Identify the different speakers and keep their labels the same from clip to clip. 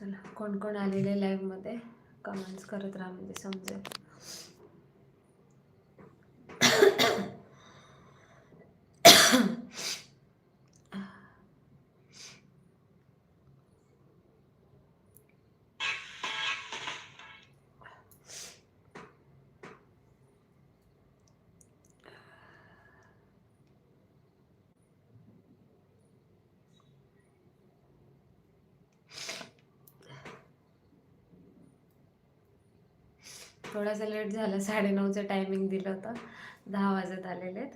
Speaker 1: चला कोण कोण आलेले लाईव्हमध्ये कमेंट्स करत राहा म्हणजे समजेल. थोडासा लेट झाला साडेनऊचं टायमिंग दिलं होतं. दहा वाजत आलेले आहेत.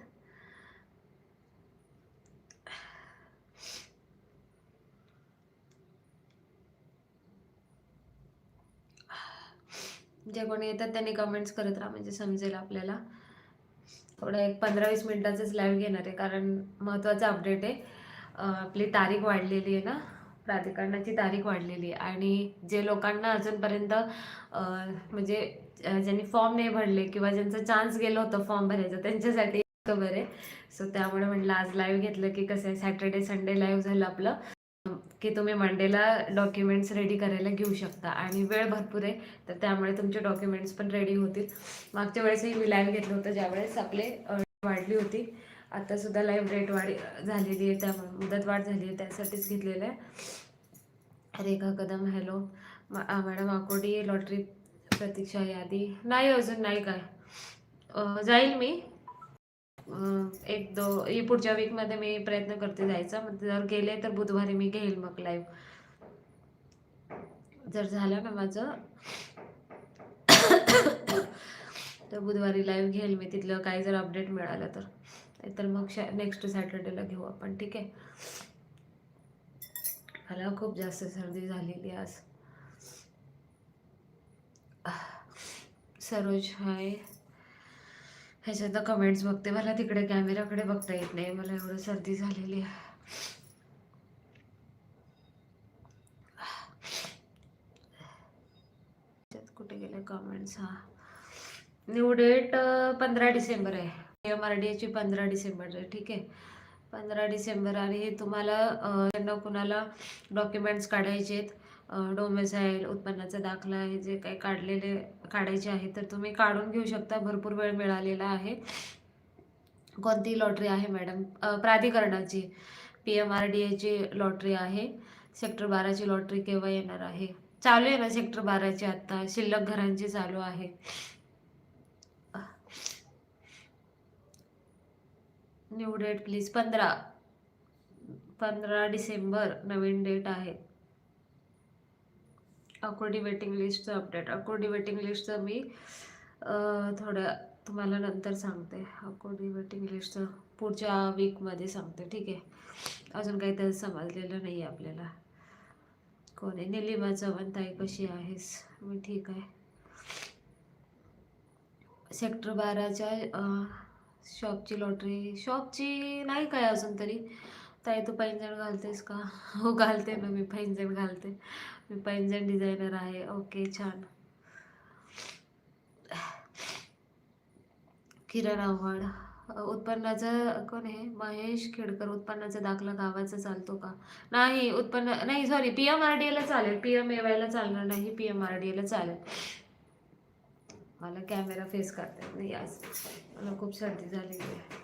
Speaker 1: जे कोणी येतात त्यांनी कमेंट्स करत राहा म्हणजे समजेल आपल्याला. थोडं एक पंधरा वीस मिनिटाचंच लाईव्ह घेणार आहे कारण महत्त्वाचं अपडेट आहे. आपली तारीख वाढलेली आहे ना प्राधिकरणाची तारीख वाढलेली आहे. आणि जे लोकांना अजूनपर्यंत म्हणजे ज्यांनी फॉर्म नाही भरले किंवा ज्यांचा चान्स गेलं होतं फॉर्म भरायचं त्यांच्यासाठी इतकं बरं. आहे सो त्यामुळे म्हटलं आज लाईव्ह घेतलं की कसं आहे सॅटर्डे संडे लाईव्ह झालं आपलं. की तुम्ही मंडेला डॉक्युमेंट्स रेडी करायला घेऊ शकता. आणि वेळ भरपूर आहे तर त्यामुळे तुमचे डॉक्युमेंट्स पण रेडी होतील. मागच्या वेळेसही मी लाईव्ह घेतलं होतं ज्यावेळेस आपले वाढली होती. आत्तासुद्धा लाईव्ह रेट वाढ झालेली आहे त्यामुळे मुदत वाढ झाली आहे त्यासाठीच घेतलेलं आहे. Rekha Kadam hello madam Akurdi lottery प्रतीक्षा यादी. नाही अजून नाही काय. जाईल मी. एक दो ही पुढच्या वीकमध्ये मी प्रयत्न करते जायचा. मग जर गेले तर बुधवारी मी घेईल मग लाईव्ह जर झालं ना माझं? तर बुधवारी लाईव्ह घेईल मी. तिथलं काही जर अपडेट मिळालं तर. तर मग नेक्स्ट सॅटर्डेला घेऊ आपण. ठीक आहे? मला खूप जास्त सर्दी झालेली आहे आज. सरोज हाय. ह्याच्यात कमेंट्स बघते. मला तिकडे कॅमेराकडे बघता येत नाही. मला एवढं सर्दी झालेली आहे. कुठे गेले कमेंट्स हा. न्यू डेट पंधरा डिसेंबर आहे. एम आर डी एची पंधरा डिसेंबर आहे. ठीक आहे. पंधरा डिसेंबर आणि तुम्हाला त्यांना कुणाला डॉक्युमेंट्स काढायचे आहेत? डोमेसाईल उत्पन्नाचा दाखला आहे जे काही काढलेले काढायचे आहे तर तुम्ही काढून घेऊ शकता. भरपूर वेळ मिळालेला आहे. कोणती लॉटरी आहे मॅडम प्राधिकरणाची. पी एम आर डी एची लॉटरी आहे. सेक्टर बाराची लॉटरी केव्हा येणार आहे? चालू आहे ना सेक्टर बाराची आत्ता शिल्लक घरांची चालू आहे. न्यू डेट प्लीज पंधरा. पंधरा डिसेंबर नवीन डेट आहे. अकोर्डी वेटिंग लिस्टचं अपडेट. अकोर्डी वेटिंग लिस्टचं मी थोडं थोड्या तुम्हाला नंतर सांगते. अकोर्डी वेटिंग लिस्टचं पुढच्या वीकमध्ये सांगते ठीक आहे? अजून काही तर समजलेलं नाही आहे आपल्याला. कोण आहे? निलिमा चव्हाण ताई कशी आहेस? मी ठीक आहे. सेक्टर बाराच्या शॉपची लॉटरी शॉपची नाही काय अजून तरी? ताई तू पैंजण घालतेस का? हो घालते ना मी पैंजण घालते. मी पैंजण डिझायनर आहे. ओके छान. किरण आव्हाड. उत्पन्नाचं कोण आहे? महेश खेडकर. उत्पन्नाचा दाखला गावाचा चालतो का? नाही उत्पन्न नाही sorry P M R D एला चालेल. पी एम ए वायला चालणार नाही. पी एम आर डी एला चालेल. मला कॅमेरा फेस करता येत नाही आज. मला खूप सर्दी झालेली आहे.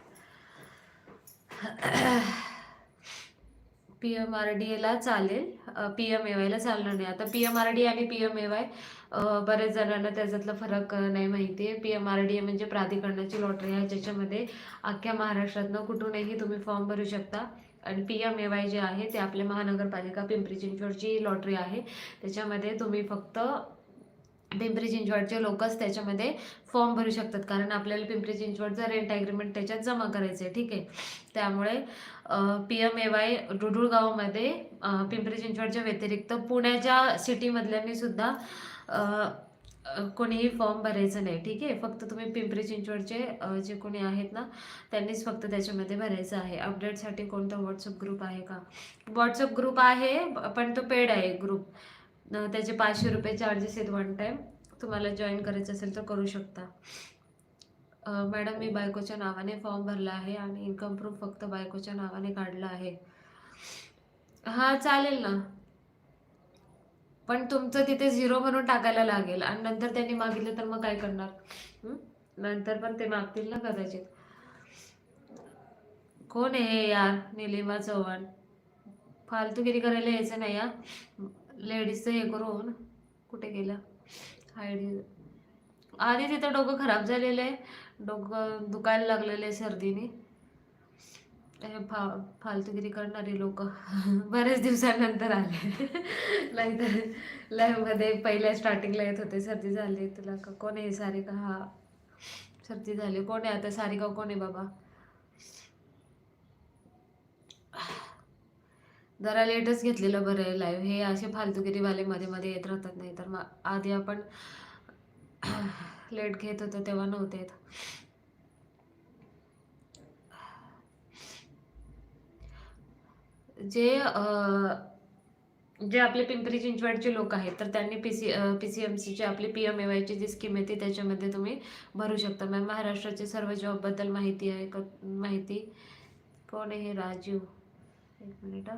Speaker 1: पी एम आर डी एला चालेल. पी एम ए वायला चालणार नाही. आता पी एम आर डी आणि पी एम ए वाय बरेच जणांना त्याच्यातला फरक नाही माहिती आहे P M R D A म्हणजे प्राधिकरणाची लॉटरी आहे. ज्याच्यामध्ये अख्ख्या महाराष्ट्रातनं कुठूनही तुम्ही फॉर्म भरू शकता. आणि पी एम ए वाय जे आहे ते आपल्या महानगरपालिका पिंपरी चिंचवडची लॉटरी आहे. त्याच्यामध्ये तुम्ही फक्त पिंपरी चिंचवडचे लोकच त्याच्यामध्ये फॉर्म भरू शकतात. कारण आपल्याला पिंपरी चिंचवडचं रेंट ॲग्रीमेंट त्याच्यात जमा करायचं आहे. ठीक आहे? त्यामुळे पी एम ए वाय डुडुळगावमध्ये पिंपरी चिंचवडच्या व्यतिरिक्त पुण्याच्या सिटीमधल्यांनी सुद्धा कोणीही फॉर्म भरायचं नाही. ठीक आहे? फक्त तुम्ही पिंपरी चिंचवडचे जे कोणी आहेत ना त्यांनीच फक्त त्याच्यामध्ये भरायचं आहे. अपडेटसाठी कोणता व्हॉट्सअप ग्रुप आहे का? व्हॉट्सअप ग्रुप आहे पण तो पेड आहे ग्रुप त्याचे पाचशे रुपये चार्जेस आहेत वन टाईम तुम्हाला जॉईन करायचं असेल तर करू शकता. मॅडम मी बायकोच्या नावाने फॉर्म भरला आहे आणि इन्कम प्रूफ फक्त बायकोच्या नावाने काढलं आहे. हां चालेल ना. पण तुमचं तिथे झिरो म्हणून टाकायला लागेल. आणि नंतर त्यांनी मागितलं तर मग काय करणार? नंतर पण ते मागतील ना कदाचित. कोण आहे यार? निलिमा चव्हाण. फालतूगिरी करायला यायचं नाही या लेडीजचं हे करून हो कुठे गेलं? आयडी आधी तिथं डोकं खराब झालेलं आहे. डोकं दुखायला लागलेलं आहे सर्दीने. हे फा फालतूगिरी करणारी लोक. बऱ्याच दिवसानंतर आले. नाहीतर लाईव्हमध्ये पहिल्या स्टार्टिंगला येत होते. सर्दी झाली. तुला का कोण आहे सारिका? हा. सर्दी झाली. कोण आहे आता? सारिका कोण आहे बाबा? जरा लेटच घेतलेलं बरं आहे लाईव्ह हे असे फालतुगिरीवाले मध्ये मध्ये येत राहतात नाही तर मग आधी आपण लेट घेत होतो तेव्हा नव्हते येत. जे जे आपले पिंपरी चिंचवडचे लोक आहेत तर त्यांनी P C P C M सीची आपली पी एम ए वायची जी स्कीम आहे ती त्याच्यामध्ये तुम्ही भरू शकता. मॅम महाराष्ट्राचे सर्व जॉबबद्दल माहिती आहे क? माहिती? कोण आहे राजीव. एक मिनिट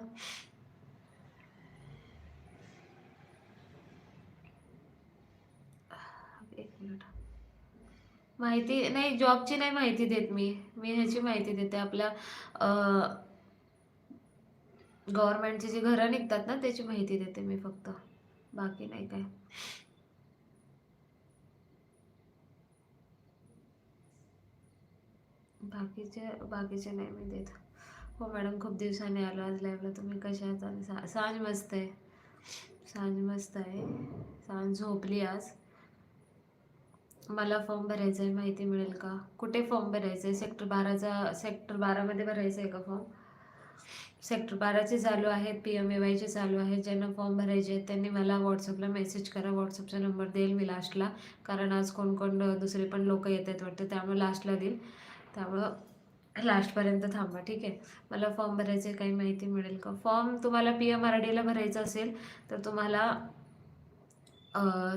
Speaker 1: एक मिनिट माहिती नाही जॉबची नाही माहिती देत मी. मी ह्याची माहिती देते. आपल्या गव्हर्नमेंटची जी घरं निघतात ना त्याची माहिती देते मी फक्त. बाकी नाही काय. बाकीचे बाकीचे नाही मी देत. हो मॅडम खूप दिवसांनी आलो. आज लाईव्हला तुम्ही कशा आहात? आणि सा सांज मस्त आहे. सांज मस्त आहे. सांज झोपली आज. मला फॉर्म भरायचा आहे. माहिती मिळेल का? कुठे फॉर्म भरायचा आहे? सेक्टर बाराचा सेक्टर बारामध्ये भरायचा आहे का फॉर्म सेक्टर बाराचे चालू आहेत. पी एम ए वायचे चालू आहेत. ज्यांना फॉर्म भरायचे आहेत त्यांनी मला व्हॉट्सअपला मेसेज करा. व्हॉट्सअपचा नंबर देईल मी लास्टला कारण आज कोण कोण दुसरे पण लोक येत आहेत वाटतं. त्यामुळे लास्टला देईल. त्यामुळं लास्टपर्यंत थांबा ठीक आहे? मला फॉर्म भरायचे काही माहिती मिळेल का? फॉर्म तुम्हाला पी एम आर डीला भरायचं असेल तर तुम्हाला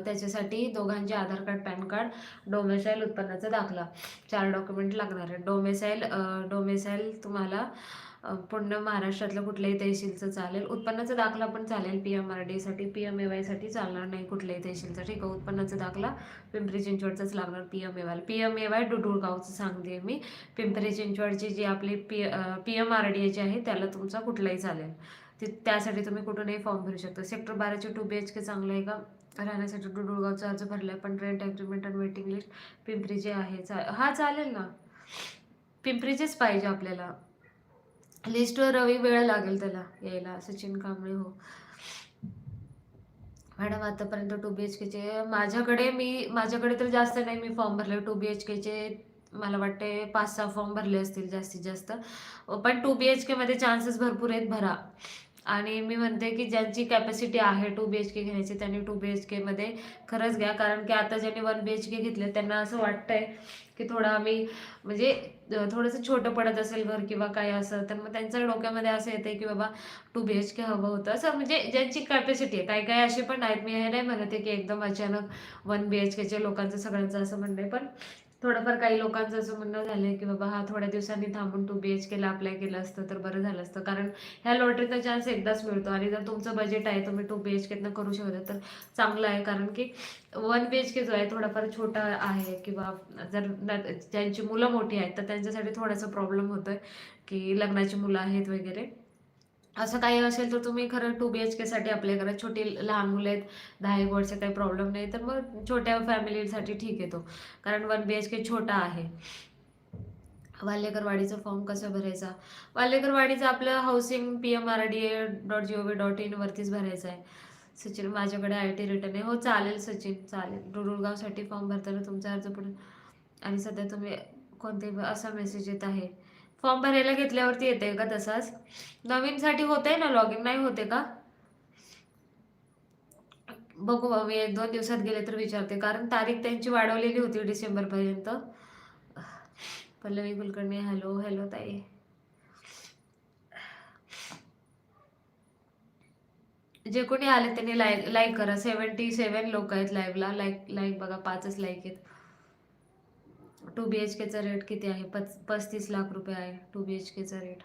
Speaker 1: त्याच्यासाठी दोघांचे Aadhaar card PAN card domicile उत्पन्नाचा दाखला. चार डॉक्युमेंट लागणार आहे डोमेसाईल डोमेसाईल तुम्हाला पूर्ण महाराष्ट्रातलं कुठल्याही तहसीलचं चालेल. उत्पन्नाचा दाखला पण चालेल पी एम आर डीसाठी पी एम ए वायसाठी चालणार नाही कुठल्याही तहसीलचा. ठीक आहे उत्पन्नाचा दाखला पिंपरी चिंचवडचाच लागणार पी एम ए वायला पी एम ए वाय डुडुळगावचं सांगते मी. पिंपरी चिंचवडची जी आपली P P M R D जी आहे त्याला तुमचा कुठलाही चालेल. ती त्यासाठी तुम्ही कुठूनही फॉर्म भरू शकता. सेक्टर बाराचे टू बी एच के चांगलं आहे का? राहण्यासाठी डुडुळगावचा अर्ज भरला आहे पण रेंट ॲग्रीमेंट आणि वेटिंग लिस्ट पिंपरीचे आहे. चा हा चालेल ना. पिंपरीचेच पाहिजे आपल्याला. लिस्टवर रवी वेळ लागेल त्याला यायला. सचिन कांबळे हो. मॅडम आतापर्यंत टू बी एच केचे माझ्याकडे मी माझ्याकडे तर जास्त नाही मी फॉर्म भरले. टू बी एच केचे मला वाटते पाच सहा फॉर्म भरले असतील जास्तीत जास्त. पण टू बी एच केमध्ये चान्सेस भरपूर आहेत भरा. आणि मी म्हणते की ज्यांची कॅपॅसिटी आहे टू बी एच के घेण्याची त्यांनी टू बी एच केमध्ये खरंच घ्या. कारण की आता ज्यांनी वन बी एच के घेतले त्यांना असं वाटतंय की थोडं आम्ही म्हणजे थोडंसं छोटं पडत असेल घर किंवा काय असं तर मग त्यांच्या डोक्यामध्ये असं येतं की बाबा टू बी एच के हवं होतं. असं म्हणजे ज्यांची कॅपॅसिटी आहे काही काही असे पण आहेत मी हे नाही म्हणत आहे की एकदम अचानक वन बी एच केच्या लोकांचं सगळ्यांचं असं म्हणणं आहे. पण थोडंफार काही लोकांचं असं म्हणणं झालं आहे की बाबा हा थोड्या दिवसांनी थांबून टू बी एच केला अप्लाय केलं असतं तर बरं झालं असतं. कारण ह्या लॉटरीचा चान्स एकदाच मिळतो आणि जर तुमचं बजेट आहे तुम्ही टू बी एच केतनं करू शकता तर चांगलं आहे. कारण की वन बी एच के जो आहे थोडाफार छोटा आहे किंवा जर ज्यांची मुलं मोठी आहेत तर त्यांच्यासाठी थोडासा प्रॉब्लेम होतोय की लग्नाची मुलं आहेत वगैरे. असं काही असेल तर तुम्ही खरं टू बी एच केसाठी अप्लाय करा. छोटी लहान मुलं आहेत दहा एक वर्ष काही प्रॉब्लेम नाही. तर मग छोट्या फॅमिलीसाठी ठीक आहे तो. कारण वन बी एच के छोटा आहे. वाल्हेकरवाडीचा फॉर्म कसा भरायचा? वाल्हेकरवाडीचा आपलं housing P M R D A dot G O V dot इनवरतीच भरायचं आहे. सचिन माझ्याकडे आय टी रिटर्न आहे. हो चालेल सचिन चालेल. रुरुळगावसाठी फॉर्म भरताना तुमचा अर्ज पुढे आणि सध्या तुम्ही कोणते असा मेसेज येत आहे. फॉर्म भरायला घेतल्यावरती येते का तसाच. नवीनसाठी होतंय ना लॉग इन नाही होते का? बघू बा, मी एक दोन दिवसात गेले तर विचारते. कारण तारीख त्यांची वाढवलेली होती डिसेंबरपर्यंत. पल्लवी कुलकर्णी हॅलो हॅलो ताई. जे कोणी आले त्यांनी लाईक लाईक करा. सेवन्टी सेवन लोक आहेत लाईव्हला लाईक लाईक बघा पाचच लाईक आहेत. टू बी एच केचा रेट किती आहे? पच पस्तीस लाख रुपये आहे टू बी एच केचा रेट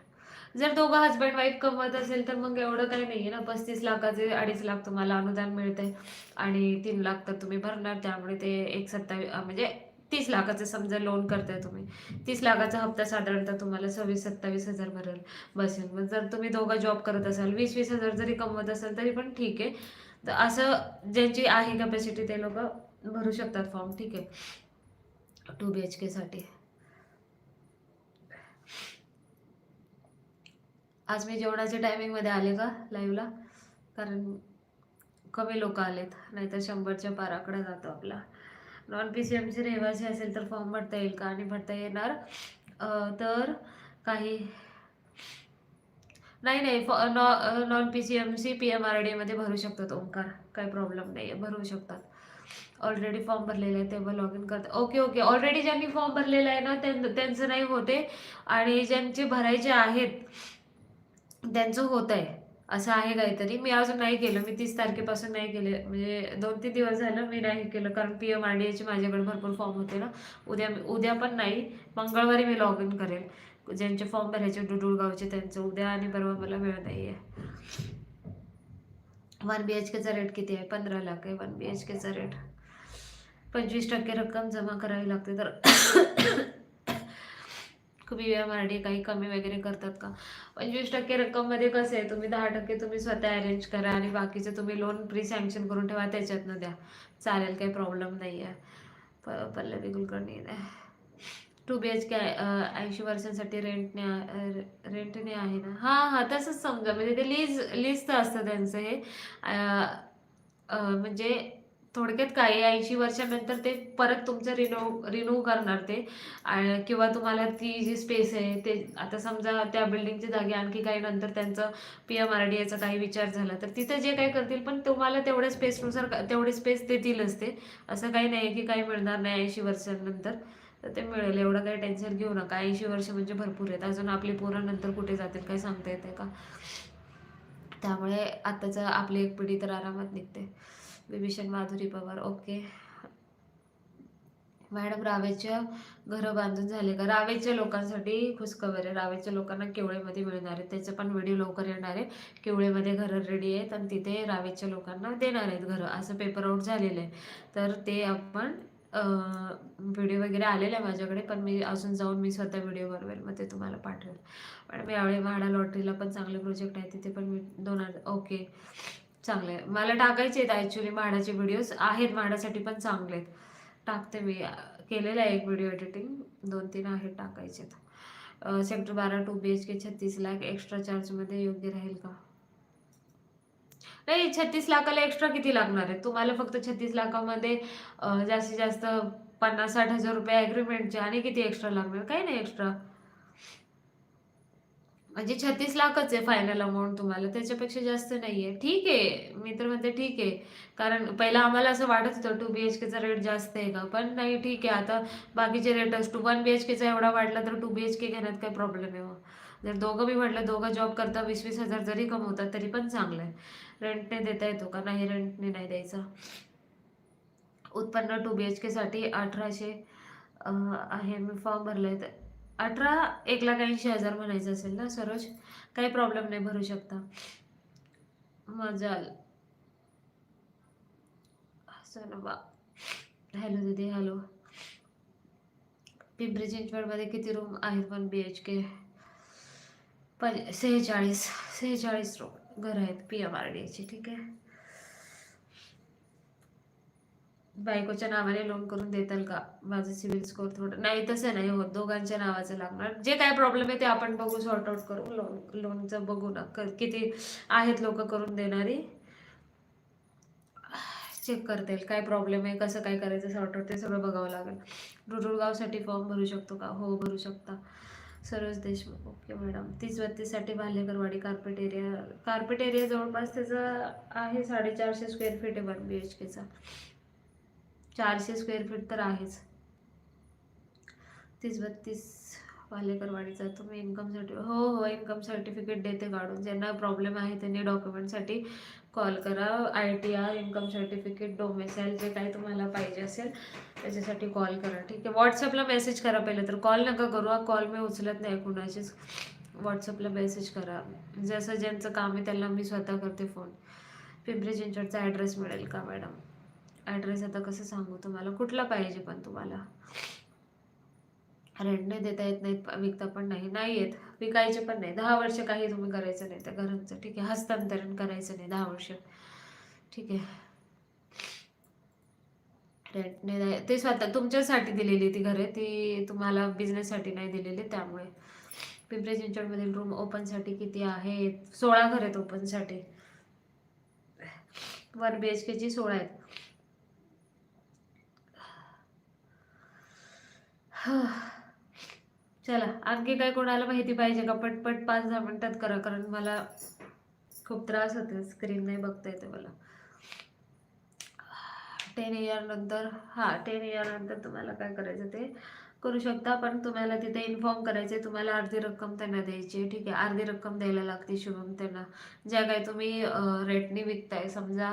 Speaker 1: जर दोघं हजबंड वाईफ कमवत असेल तर मग एवढं काही नाही आहे ना. पस्तीस लाखाचे अडीच लाख तुम्हाला अनुदान मिळतंय आणि तीन लाख तर तुम्ही भरणार. त्यामुळे ते एक सत्तावीस म्हणजे तीस लाखाचं समजा लोन करताय तुम्ही. तीस लाखाचा हप्ता साधारणतः तुम्हाला सव्वीस सत्तावीस हजार भरेल बसेल. मग जर तुम्ही दोघं जॉब करत असाल वीस वीस हजार जरी कमवत असाल तरी पण ठीक आहे. तर असं ज्यांची आहे कॅपॅसिटी ते लोक भरू शकतात फॉर्म ठीक आहे. टू बी एच केसाठी आज मी जेवणाच्या टायमिंगमध्ये आले का लाईव्हला कारण कमी लोक आलेत नाहीतर शंभरच्या पाराकडे जातो आपला. नॉन पी सी एमचे रहिवासी असेल तर फॉर्म भरता येईल का? आणि भरता येणार तर काही नाही नाही फॉ नॉ non P C M C P M R डीमध्ये भरू शकतात ओंकार. काही प्रॉब्लेम नाही आहे भरू शकतात. ऑलरेडी फॉर्म भरलेला आहे तेव्हा लॉग इन करतात ओके ओके ऑलरेडी ज्यांनी फॉर्म भरलेला आहे ना त्यां त्यांचं नाही होते आणि ज्यांचे भरायचे आहेत त्यांचं होत आहे. असं आहे काहीतरी. मी अजून नाही केलं. मी तीस तारखेपासून नाही केले. म्हणजे दोन तीन दिवस झालं मी नाही केलं. कारण पी एम आर डी एचे माझ्याकडे भरपूर फॉर्म होते ना. उद्या उद्या पण नाही. मंगळवारी मी लॉग इन करेल. ज्यांचे फॉर्म भरायचे डुडुळगावचे त्यांचं. उद्या आणि परवा मला वेळ नाही आहे. वन बी एच केचा रेट किती आहे? पंधरा लाख आहे. वन बी एच केचा रेट पंचवीस टक्के रक्कम जमा करावी लागते. तर बी एम आर डी काही कमी वगैरे करतात का? पंचवीस टक्के रक्कममध्ये कसं आहे? तुम्ही दहा टक्के तुम्ही स्वतः अरेंज करा आणि बाकीचे तुम्ही लोन प्री सँक्शन करून ठेवा त्याच्यातनं द्या. चालेल काही प्रॉब्लेम नाही आहे. प Pallavi Kulkarni two B H K ऐंशी वर्षांसाठी रेंटने रेंटने आहे ना? हां हां तसंच समजा. म्हणजे ते लीज लीज तर असतं त्यांचं हे. म्हणजे थोडक्यात काही ऐंशी वर्षानंतर ते परत तुमचं रिनो रिन्यू करणार ते. किंवा तुम्हाला ती जी स्पेस आहे ते आता समजा त्या बिल्डिंगचे धागे आणखी काही नंतर त्यांचं पी एम आर डी एचा काही विचार झाला तर तिथं जे काही करतील पण तुम्हाला तेवढ्या स्पेसनुसार तेवढी स्पेस देतीलच ते असं काही नाही की काही मिळणार नाही ऐंशी वर्षांनंतर. तर ते मिळेल एवढं काही टेन्शन घेऊ नका. ऐंशी वर्ष म्हणजे भरपूर आहेत. अजून आपली पोरं नंतर कुठे जातील काही सांगता येते का? त्यामुळे आत्ताचं आपली एक पिढी तर आरामात निघते. विभीषण माधुरी पवार. ओके. मॅडम रावेच्या घरं बांधून झाले का? रावेच्या लोकांसाठी खुशखबर आहे. रावेच्या लोकांना केवळेमध्ये मिळणार आहे त्याचं पण व्हिडिओ लवकर येणार आहे केवळेमध्ये घरं रेडी आहेत आणि तिथे रावेच्या लोकांना देणार आहेत घरं. असं पेपर आउट झालेलं आहे. तर ते आपण व्हिडिओ वगैरे आलेला आहे माझ्याकडे पण मी अजून जाऊन मी स्वतः व्हिडिओ बनवेल. मग ते तुम्हाला पाठवेल. मॅडम यावेळी म्हाडा लॉटरीला पण चांगले प्रोजेक्ट आहे. तिथे पण मी दोन हजार ओके. चांगले मला टाकायचे आहेत ॲक्च्युली म्हाडाचे व्हिडिओज आहेत म्हाडासाठी पण चांगले आहेत. टाकते मी. केलेलं आहे एक व्हिडिओ एडिटिंग दोन तीन आहेत टाकायचे आहेत. सेक्टर बारा टू बी एच के छत्तीस लाख एक्स्ट्रा चार्जमध्ये योग्य राहील का? नाही छत्तीस लाखाला एक्स्ट्रा किती लागणार आहे? तुम्हाला फक्त छत्तीस लाखामध्ये जास्तीत जास्त पन्नास साठ हजार रुपये ॲग्रीमेंटचे आणि किती एक्स्ट्रा लागणार? काही नाही एक्स्ट्रा म्हणजे छत्तीस लाखच आहे फायनल अमाऊंट तुम्हाला. त्याच्यापेक्षा जास्त नाही आहे ठीक आहे. मी तर म्हणते ठीक आहे. कारण पहिला आम्हाला असं वाटत होतं टू बी एच केचा रेट जास्त आहे का? पण नाही ठीक आहे. आता बाकीचे रेटच टू वन बी एच केचा एवढा वाढला तर टू बी एच के घेण्यात काय प्रॉब्लेम आहे हो. जर दोघं बी म्हटलं दोघं जॉब करता वीस वीस हजार जरी कमवतात तरी पण चांगलं आहे. रेंटने देता येतो का? नाही रेंटने नाही द्यायचा. उत्पन्न टू बी एच केसाठी अठराशे आहे. मी फॉर्म भरला आहे अठरा एक लाख ऐंशी हजार म्हणायचं असेल ना सरोज? काही प्रॉब्लेम नाही भरू शकता. मजाल. बा. हॅलो दीदी हॅलो पिंपरी चिंचवडमध्ये किती रूम आहेत पण बी एच के पण सेहेचाळीस सेहेचाळीस रूम घर आहेत पी एम आर डी ठीक आहे? बायकोच्या नावाने लोन करून देताल का? माझं सिबिल स्कोअर थोडं नाही तसं नाही होत. दोघांच्या नावाचं लागणार. जे काय प्रॉब्लेम आहे ते आपण बघू सॉर्ट आउट करू. लोन लोनचं बघू ना. किती आहेत लोक करून देणारी? चेक करता येईल काय प्रॉब्लेम आहे कसं काय करायचं सॉर्ट आउट ते सगळं बघावं लागेल. रुरुळगावसाठी फॉर्म भरू शकतो का? हो भरू शकता. सरोज देशमुख. ओके मॅडम तीस बत्तीससाठी Bhalekarwadi carpet area carpet area जवळपास त्याचा आहे साडेचारशे स्क्वेअर फीट आहे वन बी एच केचा चारशे स्क्वेअर फीट तर आहेच. तीस बत्तीस पालेकरवाडीचा तुम्ही इन्कम सर्टि हो हो इन्कम सर्टिफिकेट देते काढून. ज्यांना प्रॉब्लेम आहे त्यांनी डॉक्युमेंटसाठी कॉल करा. I T R income certificate domicile जे काही तुम्हाला पाहिजे असेल त्याच्यासाठी कॉल करा. ठीक आहे. व्हॉट्सअपला मेसेज करा पहिलं तर. कॉल नका करू. हा कॉल मी उचलत नाही कुणाचीच व्हॉट्सअपला मेसेज करा. जसं ज्यांचं काम आहे त्यांना मी स्वतः करते फोन पिंपरी चिंचवडचा ॲड्रेस मिळेल का मॅडम ॲड्रेस आता कसं सांगू तुम्हाला? कुठला पाहिजे पण तुम्हाला? रेंट नाही देता येत नाहीत विकता पण नाही नाही येत. विकायचे पण नाही. दहा वर्ष काही तुम्ही करायचं नाही त्या घरांचं. ठीक आहे हस्तांतरण करायचं नाही दहा वर्ष. ठीक आहे. रेंटने नाही ते स्वतः तुमच्यासाठी दिलेली ती घरे. ती तुम्हाला बिझनेससाठी नाही दिलेली त्यामुळे. पिंपरी चिंचवडमधील रूम ओपनसाठी किती आहेत सोळा घर आहेत ओपनसाठी वन बी एच केची सोळा आहेत. चला आणखी काय कोणाला माहिती पाहिजे का? पटपट पाच दहा मिनटात करा कारण मला खूप त्रास होतो स्क्रीन नाही बघता येते मला. टेन इयर नंतर हां टेन इयर नंतर तुम्हाला काय करायचं ते करू शकता पण तुम्हाला तिथे इन्फॉर्म करायचे तुम्हाला अर्धी रक्कम त्यांना द्यायची ठीक आहे? अर्धी रक्कम द्यायला लागते शुभम त्यांना. ज्या काय तुम्ही रेटने विकताय समजा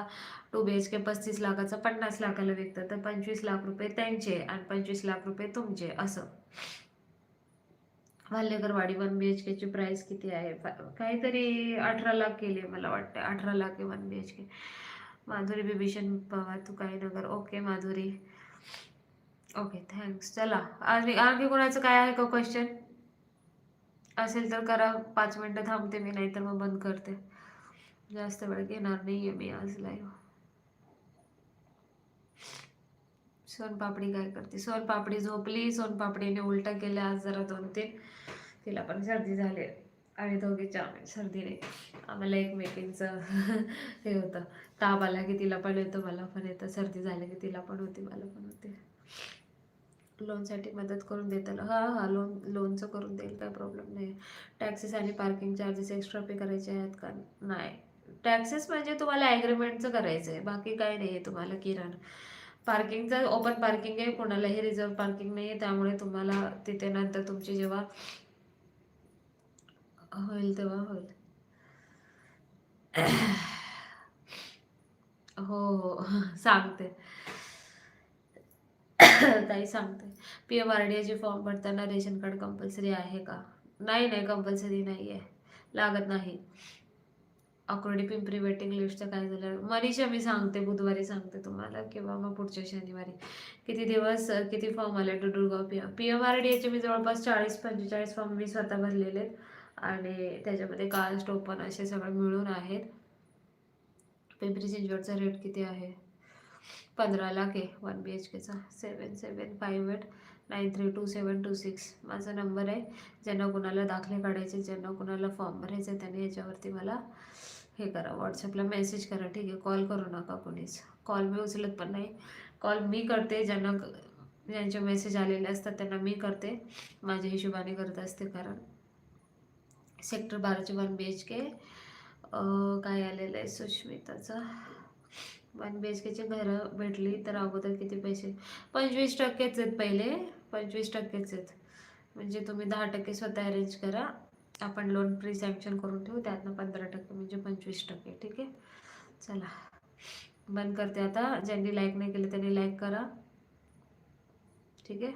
Speaker 1: टू बी एच के पस्तीस लाखाचं पन्नास लाखाला विकतं तर पंचवीस लाख रुपये त्यांचे आणि पंचवीस लाख रुपये तुमचे असं. वाल्हेकरवाडी वन बी एच केची प्राईस किती आहे? काहीतरी अठरा लाख केली मला वाटतं. अठरा लाख आहे one B H K Madhuri Bibhishan Pawar तू काही नगर ओके माधुरी. ओके थँक्स चला. आणि आणखी कोणाचं काय आहे का क्वेश्चन असेल तर करा. पाच मिनटं थांबते मी नाहीतर मग बंद करते. जास्त वेळ घेणार नाही आहे मी आज लाईव्ह सोनपापडी काय करते? सोनपापडी झोपली. सोनपापडीने उलटा केल्या आज जरा दोन तीन. तिला पण सर्दी झाली. आणि दोघीच्या सर्दीने. आम्हाला एकमेकींचं हे होतं. ताप आला की तिला पण येतो मला पण येतं. सर्दी झाली की तिला पण होती मला पण होते. लोनसाठी मदत करून देताल हां हां लोन लोनचं करून देईल. काय प्रॉब्लेम नाही टॅक्सेस आणि पार्किंग चार्जेस एक्स्ट्रा पे करायचे आहेत का? नाही. टॅक्सेस म्हणजे तुम्हाला ॲग्रीमेंटचं करायचं आहे बाकी काय नाही आहे तुम्हाला किराण. पार्किंगचं ओपन पार्किंग आहे कोणालाही रिझर्व पार्किंग नाही आहे त्यामुळे तुम्हाला तिथे नंतर तुमची जेव्हा होईल तेव्हा होईल. हो हो सांगते. ताई सांगते. पी एम आर डी एचे फॉर्म भरताना रेशन कार्ड कंपल्सरी आहे का? नाही नाही कंपल्सरी नाही आहे लागत नाही. अक्रोडी पिंपरी वेटिंग लिस्टचं काय झालं? मनीषा मी सांगते बुधवारी सांगते तुम्हाला किंवा मग पुढच्या शनिवारी. किती दिवस किती फॉर्म आले? Dudulgaon P P M R D एचे मी जवळपास चाळीस पंचेचाळीस फॉर्म मी स्वतः भरलेले आहेत. आणि त्याच्यामध्ये कास्ट ओपन असे सगळं मिळून आहेत. पिंपरी चिंचवडचा रेट किती आहे? पंधरा लाख आहे one B H केचा seven seven five eight nine three two seven two six माझा नंबर आहे. ज्यांना कुणाला दाखले काढायचे ज्यांना कुणाला फॉर्म भरायचे आहे, त्यांनी याच्यावरती मला हे करा व्हॉट्सअपला मेसेज करा ठीक आहे? कॉल करू नका कोणीच. कॉल मी उचलत पण नाही. कॉल मी करते ज्यांना ज्यांचे मेसेज आलेले असतात त्यांना मी करते. माझ्या हिशोबाने करत असते कारण सेक्टर बाराचे वन बी एच के काय आलेलं आहे सुष्मिताचं? वन बी एच केची घरं भेटली तर अगोदर किती पैसे? पंचवीस टक्केच आहेत पहिले. पंचवीस टक्केच आहेत. म्हणजे तुम्ही दहा टक्के स्वतः अरेंज करा. आपण लोन प्री सँक्शन करून ठेवू त्यातनं पंधरा टक्के म्हणजे पंचवीस टक्के ठीक आहे? चला. बंद करते आता. ज्यांनी लाईक नाही केलं त्यांनी लाईक करा. ठीक आहे?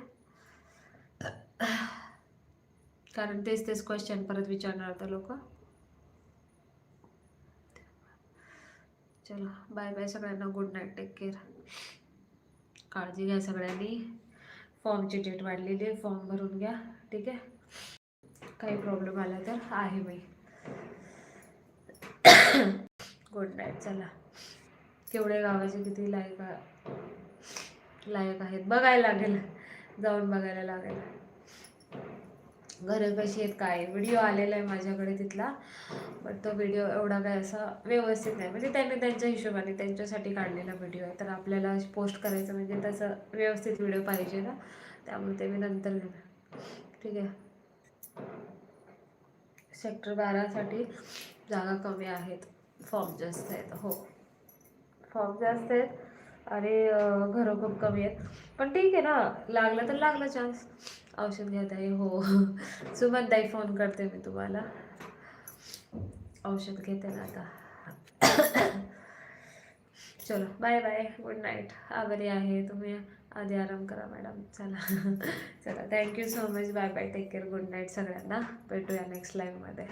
Speaker 1: कारण तेच तेच क्वेश्चन परत विचारणार आता लोक. चलो बाय बाय सगळ्यांना. गुड नाईट टेक केअर काळजी घ्या सगळ्यांनी. फॉर्मची डेट वाढलेली आहे. फॉर्म भरून घ्या. ठीक आहे? काही प्रॉब्लेम आला तर? आहे बाई. गुड नाईट चला. केवढे गावाचे किती लायक लायक आहेत? बघायला लागेल. जाऊन बघायला लागेल. घरं कशी आहेत? काय? व्हिडिओ आलेला आहे माझ्याकडे तिथला. बट तो व्हिडिओ एवढा काय असा व्यवस्थित नाही. म्हणजे त्यांनी त्यांच्या हिशोबाने त्यांच्यासाठी काढलेला व्हिडिओ आहे. तर आपल्याला पोस्ट करायचं म्हणजे तसं व्यवस्थित व्हिडिओ पाहिजे ना? त्यामुळे ते मी नंतर घेणार. ठीक आहे? सेक्टर बारासाठी जागा कमी आहेत. फॉर्म जास्त आहेत हो. फॉर्म जास्त आहेत आणि घरं खूप कमी आहेत. पण ठीक आहे ना लागला तर लागला चान्स औषध घेत आहे हो. सुमनताई फोन करते मी तुम्हाला. औषध घेते ना आता. चलो बाय बाय गुड नाईट आभारी आहे तुम्ही. आधी आराम करा मॅडम. चला. चला. Thank you so much bye bye take care good night सगळ्यांना. भेटूया नेक्स्ट लाईव्हमध्ये